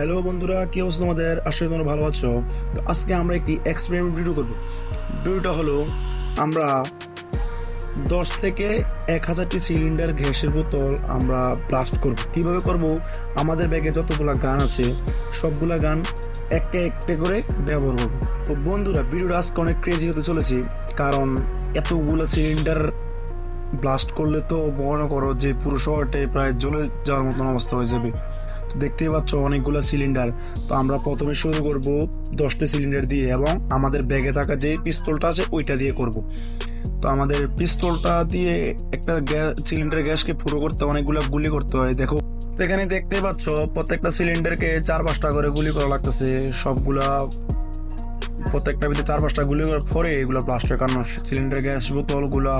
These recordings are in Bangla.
হ্যালো বন্ধুরা, কি অবস্থা তোমাদের? করি তোমরা ভালো আছো। তো আজকে আমরা একটি এক্সপেরিমেন্ট ভিডিও করব। ভিডিওটা হলো, আমরা দশ থেকে এক হাজারটি সিলিন্ডার গ্যাসের বোতল আমরা ব্লাস্ট করব। কীভাবে করব? আমাদের ব্যাগে যতগুলা গান আছে, সবগুলা গান একটা একটা করে ব্যবহার করব। তো বন্ধুরা, ভিডিওটা আজকে অনেক ক্রেজি হতে চলেছে, কারণ এতগুলো সিলিন্ডার ব্লাস্ট করলে তো মনে করো যে পুরো শহরটাই প্রায় জ্বলে যাওয়ার মতন অবস্থা হয়ে যাবে। দেখতেই পাচ্ছ অনেকগুলো সিলিন্ডার তো আমরা প্রথমে শুরু করব দশটা সিলিন্ডার দিয়ে এবং আমাদের ব্যাগে থাকা যে পিস্তলটা আছে, ওইটা দিয়ে করব। তো আমাদের পিস্তলটা দিয়ে একটা গ্যাস সিলিন্ডার গ্যাসকে পুরো করতে, অনেকগুলো গুলি করতে হয়। দেখো, তো এখানে দেখতে পাচ্ছ প্রত্যেকটা সিলিন্ডারকে চার পাঁচটা করে গুলি করা লাগতেছে। সবগুলা প্রত্যেকটা ভিতরে চার পাঁচটা গুলি করার পরে এগুলো ব্লাস্ট হয় কারণ সিলিন্ডার গ্যাস বোতলগুলা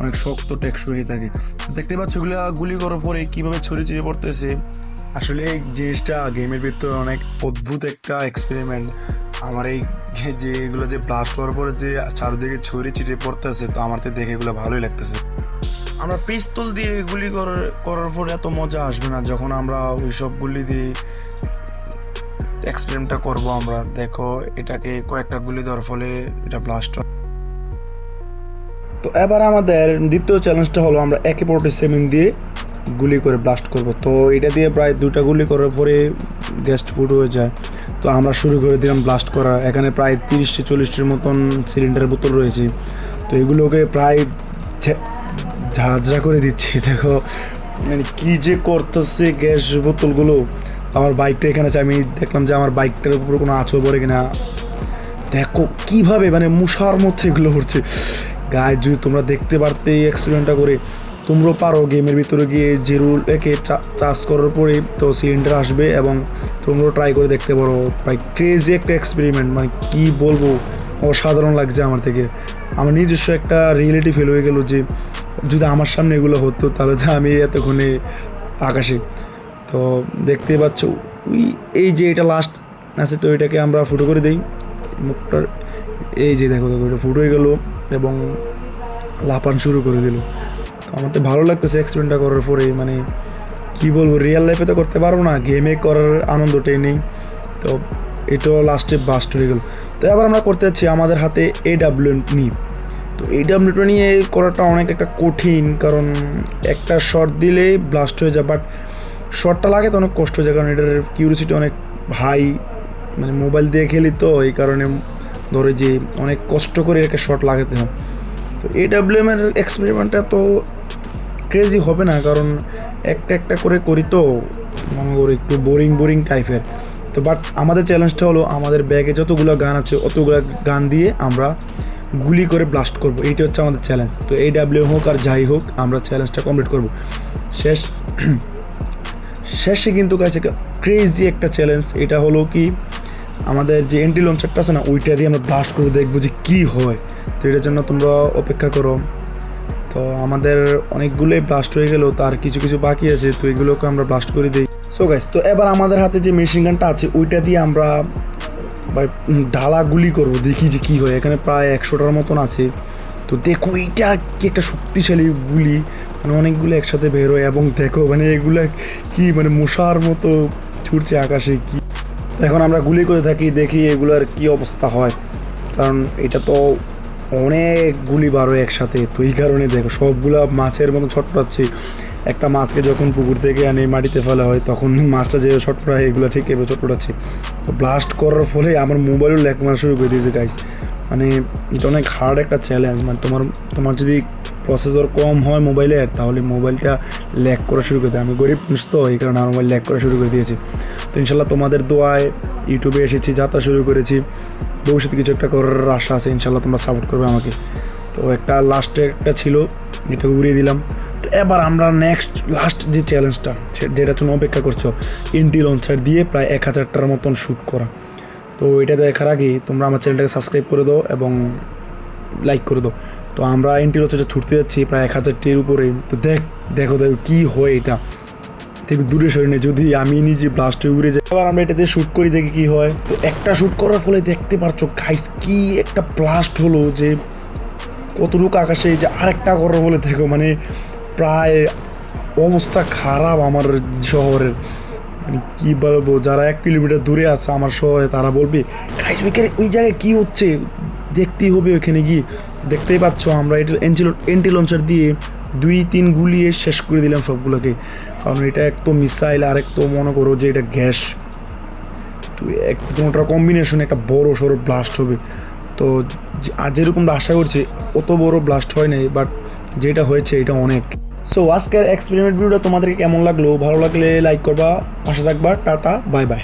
অনেক শক্ত, টেকসই হয়ে থাকে। দেখতে পাচ্ছ এগুলা গুলি করার পরে কীভাবে ছড়িয়ে ছিড়ে পড়তেছে। আসলে এই জিনিসটা গেমের ভিতরে অনেক অদ্ভুত একটা এক্সপেরিমেন্ট আমার এই যে এগুলো যে ব্লাস্ট হওয়ার পরে যে চারদিকে ছড়িয়ে ছিটিয়ে পড়তেছে, তো আমার তো দেখে এগুলো ভালোই লাগতেছে। আমরা পিস্তল দিয়ে গুলি করার করার পরে এত মজা আসবে না। যখন আমরা ওই সব গুলি দিয়ে এক্সপেরিমেন্টটা করব আমরা। দেখো, এটাকে কয়েকটা গুলি দেওয়ার ফলে এটা ব্লাস্ট হয়। তো এবার আমাদের দ্বিতীয় চ্যালেঞ্জটা হলো আমরা একে ফোর্টি সেভেন দিয়ে গুলি করে ব্লাস্ট করব। তো এটা দিয়ে প্রায় দুটা গুলি করার পরে গ্যাস্ট ফুড হয়ে যায়। তো আমরা শুরু করে দিলাম ব্লাস্ট করা। এখানে প্রায় তিরিশটি, চল্লিশটির মতন সিলিন্ডার বোতল রয়েছে। তো এগুলোকে প্রায় ঝাঁঝরা করে দিচ্ছি। দেখো মানে কি যে করতেছে গ্যাস বোতলগুলো। আমার বাইকটা এখানে আছে। আমি দেখলাম যে আমার বাইকটার উপরে কোনো আঁচড় পড়ে কিনা। দেখো কীভাবে মানে মুশার মধ্যে এগুলো হচ্ছে গায়ে যদি তোমরা দেখতে পারতে এই এক্সপেরিমেন্টটা করে তোমরাও পারো গেমের ভিতরে গিয়ে জিরুল একে চার্জ করার পরে তো সিলিন্ডার আসবে এবং তোমরাও ট্রাই করে দেখতে পারো। প্রায় ক্রেজি একটা এক্সপেরিমেন্ট মানে কী বলব? অসাধারণ লাগছে আমার থেকে। আমার নিজস্ব একটা রিয়েলিটি ফিল হয়ে গেলো যে, যদি আমার সামনে এগুলো হতো, তাহলে তো আমি এতক্ষণে আকাশে। তো দেখতেই পাচ্ছ, ওই, এই যে এটা লাস্ট আছে, তো এটাকে আমরা ফুটো করে দিই। মুখটার এই যে দেখো দেখো, এটা ফুটো হয়ে গেলো এবং লাপান শুরু করে দিল। আমার তো ভালো লাগতেছে এক্সপেরিমেন্টটা করার পরে মানে কি বলব রিয়েল লাইফে তো করতে পারব না গেমে করার আনন্দটাই নেই। তো এটাও লাস্টে বাস্ট হয়ে গেল। তো এবার আমরা করতে যাচ্ছি আমাদের হাতে এ ডাব্লিউ নিয়ে তো এই ডাব্লিউটা নিয়ে করাটা অনেক একটা কঠিন, কারণ একটা শট দিলে ব্লাস্ট হয়ে যায় বাট শটটা লাগে তো অনেক কষ্ট হয়ে যায়, কারণ এটার কিউরিসিটি অনেক হাই মানে মোবাইল দিয়ে খেলি তো, এই কারণে ধরে যে অনেক কষ্ট করে একটা শট লাগাতে হয়। তো এই ডাব্লিউএম এর এক্সপেরিমেন্টটা তো ক্রেজি হবে না, কারণ একটা একটা করে করি তো, মনে করি একটু বোরিং বোরিং টাইপের তো বাট আমাদের চ্যালেঞ্জটা হলো, আমাদের ব্যাগে যতগুলো গান আছে, অতগুলো গান দিয়ে আমরা গুলি করে ব্লাস্ট করব। এইটা হচ্ছে আমাদের চ্যালেঞ্জ তো এই ডাব্লিউ হোক আর যাই হোক, আমরা চ্যালেঞ্জটা কমপ্লিট করব। শেষ, শেষে কিন্তু কাছে ক্রেজি একটা চ্যালেঞ্জ এটা হলো কি আমাদের যে এন্টি লঞ্চারটা আছে না, ওইটা দিয়ে আমরা ব্লাস্ট করে দেখব যে কী হয়। তো এটার জন্য তোমরা অপেক্ষা করো। তো আমাদের অনেকগুলোই ব্লাস্ট হয়ে গেল তার কিছু কিছু বাকি আছে, তো এগুলোকে আমরা ব্লাস্ট করে দিই। সো গাইস তো এবার আমাদের হাতে যে মেশিন গানটা আছে, ওইটা দিয়ে আমরা ঢালা গুলি করব, দেখি যে কী হয়। এখানে প্রায় একশোটার মতন আছে। তো দেখো, এইটা কি একটা শক্তিশালী গুলি। মানে অনেকগুলো একসাথে বের হয়, এবং দেখো মানে এগুলা কি মানে মশার মতো ছুটছে আকাশে, কি এখন আমরা গুলি করে থাকি, দেখি এগুলার কি অবস্থা হয়। কারণ এটা তো অনেক গুলি বার হয় একসাথে। তো এই কারণে দেখো, সবগুলা মাছের মতো ছটপটাচ্ছে একটা মাছকে যখন পুকুর থেকে আনে, মাটিতে ফেলা হয়, তখন মাছটা যে ছটপটায় এগুলো ঠিক এভাবে ছটপটাচ্ছে তো ব্লাস্ট করার ফলে আমার মোবাইলও ল্যাক মারা শুরু করে দিয়েছে গাইস মানে এটা অনেক হার্ড একটা চ্যালেঞ্জ মানে তোমার তোমার যদি প্রসেসর কম হয় মোবাইলের তাহলে মোবাইলটা ল্যাক করা শুরু করে দেয়। আমি গরিব মানুষ তো, এই কারণে আমার মোবাইল ল্যাক করা শুরু করে দিয়েছি। তো ইনশাল্লাহ তোমাদের দোয়ায় ইউটিউবে এসেছি, যাত্রা শুরু করেছি। ভবিষ্যতে কিছু একটা করার আশা আছে, ইনশাল্লাহ তোমরা সাপোর্ট করবে আমাকে। তো একটা লাস্টে একটা ছিল এটা উড়িয়ে দিলাম। তো এবার আমরা নেক্সট লাস্ট যে চ্যালেঞ্জটা যেটার জন্য অপেক্ষা করছ ইন্টি লঞ্চার দিয়ে প্রায় এক হাজারটার মতন শ্যুট করা। তো এটা দেখার আগে তোমরা আমার চ্যানেলটাকে সাবস্ক্রাইব করে দাও এবং লাইক করে দাও। তো আমরা লঞ্চারটা ছুটতে যাচ্ছি, প্রায় এক হাজারটির উপরে। তো দেখ, দেখো দেখো কী হয় এটা। থেকে দূরে সরে যদি আমি নিজে ব্লাস্ট উড়ে যাই। এবার আমরা এটাতে শ্যুট করি, দেখি কি হয়। তো একটা শ্যুট করার ফলে দেখতে পারছ খাইস কি একটা ব্লাস্ট হলো যে কতটুকু আকাশে যে আরেকটা করার বলে দেখো মানে প্রায় অবস্থা খারাপ আমার শহরের। মানে কি বলব, যারা এক কিলোমিটার দূরে আছে আমার শহরে, তারা বলবে গাইস ওইখানে ওই জায়গায় কি হচ্ছে? দেখতেই হবে ওইখানে গিয়ে। দেখতেই পাচ্ছ, আমরা এটা এন্টি এন্টি লঞ্চার দিয়ে দুই তিন গুলিয়ে শেষ করে দিলাম সবগুলোকে। কারণ এটা এক তো মিসাইল আর এক তো মনে করো যে এটা গ্যাস। তো একদম ওটার কম্বিনেশন একটা বড় সড়ো ব্লাস্ট হবে। তো আর যেরকম আশা করছি, অত বড় ব্লাস্ট হয় নাই বাট যেটা হয়েছে এটা অনেক। সো আজকের এক্সপেরিমেন্ট ভিডিওটা তোমাদেরকে কেমন লাগল? ভালো লাগলে লাইক করবা, পাশে থাকবা, টাটা বাই বাই